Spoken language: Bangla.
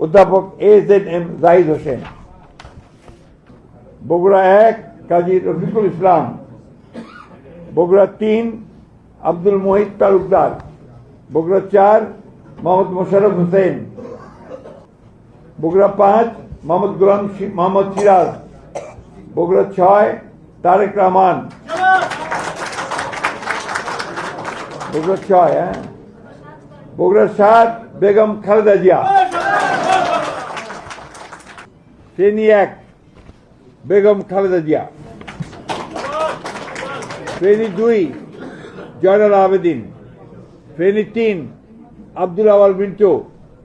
অধ্যাপক A Z M Zahid Hossain. Bogura এক, কাজী রফিকুল ইসলাম। বগুড়া তিন, আব্দুল মোহিত তালুকদার। বগুড়া চার, মোহাম্মদ মোশারফ হোসেন। বগুড়া পাঁচ, মোহাম্মদ গোলাম মোহাম্মদ সিরাজ। বগুড়া ছয়, তারেক রহমান। বগুড়া ছয় হ্যাঁ? বগুড়া সাত, বেগম খালেদা জিয়া। ফেনী এক বেগম খালেদা জিয়া। ফেনী দুই জয়নাল আবেদিন। ফেনী তিন আব্দুল আওয়াল মিন্টু।